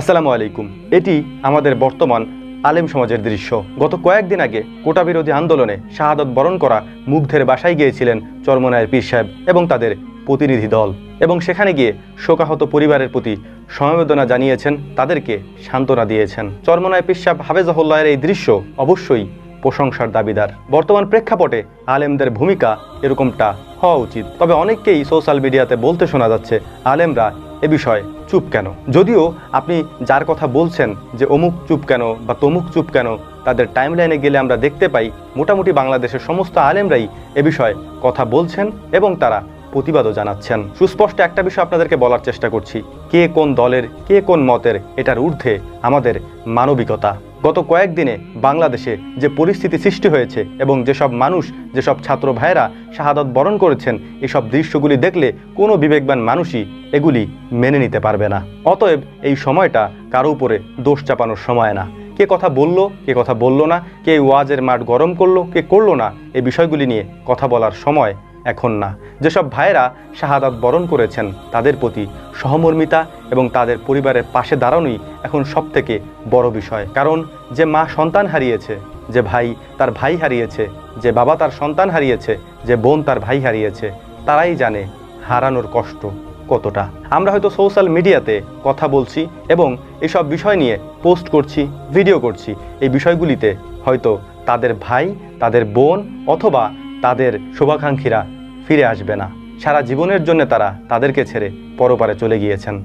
আসসালামু আলাইকুম। এটি আমাদের বর্তমান আলেম সমাজের দৃশ্য। গত কয়েকদিন আগে কোটা বিরোধী আন্দোলনে শাহাদত বরণ করা মুগ্ধের বাসায় গিয়েছিলেন চরমনায়ের পীর সাহেব এবং তাদের প্রতিনিধি দল এবং সেখানে গিয়ে শোকাহত পরিবারের প্রতি সমবেদনা জানিয়েছেন, তাদেরকে সান্ত্বনা দিয়েছেন। চরমনায় পীর সাহেব হাফেজাহুল্লাহের এই দৃশ্য অবশ্যই প্রশংসার দাবিদার। বর্তমান প্রেক্ষাপটে আলেমদের ভূমিকা এরকমটা হওয়া উচিত। তবে অনেককেই সোশ্যাল মিডিয়াতে বলতে শোনা যাচ্ছে, আলেমরা এ বিষয়ে চুপ কেন? যদিও আপনি যার কথা বলছেন যে অমুক চুপ কেন বা তমুক চুপ কেন, তাদের টাইম লাইনে গেলে আমরা দেখতে পাই মোটামুটি বাংলাদেশের সমস্ত আলেমরাই এ বিষয়ে কথা বলছেন এবং তারা প্রতিবাদও জানাচ্ছেন। সুস্পষ্ট একটা বিষয় আপনাদেরকে বলার চেষ্টা করছি। কে কোন দলের, কে কোন মতের, এটার ঊর্ধ্বে আমাদের মানবিকতা। গত কয়েকদিনে বাংলাদেশে যে পরিস্থিতি সৃষ্টি হয়েছে এবং যেসব মানুষ, যেসব ছাত্র ভাইয়েরা শাহাদত বরণ করেছেন, এসব দৃশ্যগুলি দেখলে কোনো বিবেকবান মানুষই এগুলি মেনে নিতে পারবে না। অতএব এই সময়টা কারও উপরে দোষ চাপানোর সময় না। কে কথা বলল, কে কথা বলল না, কে ওয়াজের মাঠ গরম করল, কে করল না এই বিষয়গুলি নিয়ে কথা বলার সময় এখন না। যেসব ভাইয়েরা শাহাদাত বরণ করেছেন, তাদের প্রতি সহমর্মিতা এবং তাদের পরিবারের পাশে দাঁড়ানোই এখন সব থেকে বড় বিষয়। কারণ যে মা সন্তান হারিয়েছে, যে ভাই তার ভাই হারিয়েছে, যে বাবা তার সন্তান হারিয়েছে, যে বোন তার ভাই হারিয়েছে, তারাই জানে হারানোর কষ্ট কতটা। আমরা হয়তো সোশ্যাল মিডিয়াতে কথা বলছি এবং এসব বিষয় নিয়ে পোস্ট করছি, ভিডিও করছি। এই বিষয়গুলিতে হয়তো তাদের ভাই, তাদের বোন অথবা তাদের শুভাকাঙ্ক্ষীরা ফিরে আসবে না। সারা জীবনের জন্য তারা তাদেরকে ছেড়ে পরপারে চলে গিয়েছেন।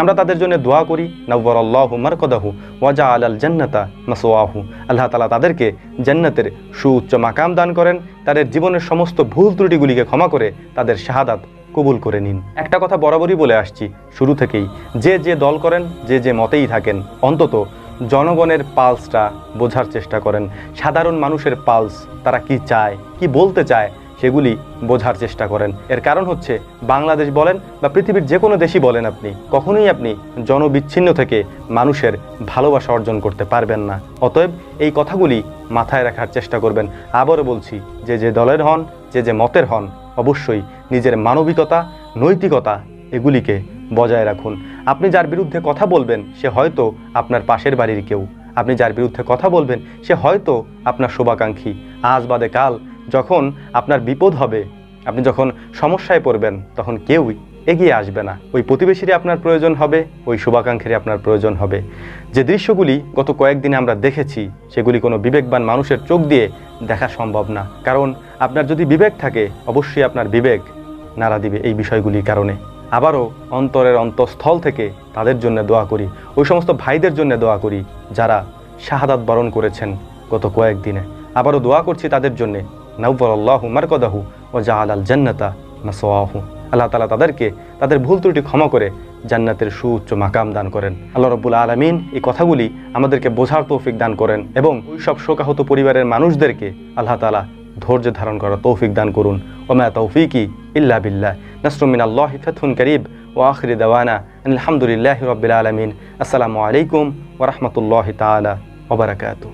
আমরা তাদের জন্য দোয়া করি নব্বর আল্লাহ মারকদাহু ওয়াজা আল আল জান্নাতা মাসোয়াহু আল্লাহ তালা তাদেরকে জান্নাতের সুউচ্চ মাকাম দান করেন। তাদের জীবনের সমস্ত ভুল ত্রুটিগুলিকে ক্ষমা করে তাদের শাহাদাত কবুল করে নিন। একটা কথা বরাবরই বলে আসছি শুরু থেকেই, যে যে দল করেন, যে যে মতেই থাকেন, অন্তত জনগণের পালসটা বোঝার চেষ্টা করেন। সাধারণ মানুষের পালস, তারা কি চায়, কি বলতে চায়, সেগুলি বোঝার চেষ্টা করেন। এর কারণ হচ্ছে, বাংলাদেশ বলেন বা পৃথিবীর যে কোনো দেশই বলেন আপনি, কখনোই আপনি জনবিচ্ছিন্ন থেকে মানুষের ভালোবাসা অর্জন করতে পারবেন না। অতএব এই কথাগুলি মাথায় রাখার চেষ্টা করবেন। আবারও বলছি, যে যে দলের হন, যে যে মতের হন, অবশ্যই নিজের মানবিকতা, নৈতিকতা, এগুলিকে বজায় রাখুন। আপনি যার বিরুদ্ধে কথা বলবেন, সে হয়তো আপনার পাশের বাড়ির কেউ। আপনি যার বিরুদ্ধে কথা বলবেন, সে হয়তো আপনার শুভাকাঙ্ক্ষী। আজ বাদে কাল যখন আপনার বিপদ হবে, আপনি যখন সমস্যায় পড়বেন, তখন কেউই এগিয়ে আসবে না। ওই প্রতিবেশীরই আপনার প্রয়োজন হবে, ওই শুভাকাঙ্ক্ষীরই আপনার প্রয়োজন হবে। যে দৃশ্যগুলি গত কয়েকদিনে আমরা দেখেছি, সেগুলি কোনো বিবেকবান মানুষের চোখ দিয়ে দেখা সম্ভব না। কারণ আপনার যদি বিবেক থাকে, অবশ্যই আপনার বিবেক নাড়া দিবে এই বিষয়গুলির কারণে। আবারও অন্তরের অন্তঃস্থল থেকে তাদের জন্য দোয়া করি, ওই সমস্ত ভাইদের জন্য দোয়া করি যারা শাহাদাত বরণ করেছেন গত কয়েকদিনে আবারও দোয়া করছি তাদের জন্যে নব্বর আল্লাহ মারকদাহু ও জাহাল আল জান্নাতা মাসোয়াহু আল্লাহ তালা তাদেরকে তাদের ভুল ত্রুটি ক্ষমা করে জান্নাতের সুউচ্চ মাকাম দান করেন। আল্লাহ রব্বুল আলমিন এই কথাগুলি আমাদেরকে বোঝার তৌফিক দান করেন এবং ওই সব শোকাহত পরিবারের মানুষদেরকে আল্লাহ তালা ধৈর্য ধারণ করার তৌফিক দান করুন। ওমা তৌফিকি ইল্লা বিল্লাহ। নাসরুমিন আল্লাহ ফেথুন করিব ও আখরি দেওয়ানা আলহামদুলিল্লাহ রবিল আলমিন। আসসালামু আলাইকুম ওরহমতুল্লাহ তালা ওবরাকাতু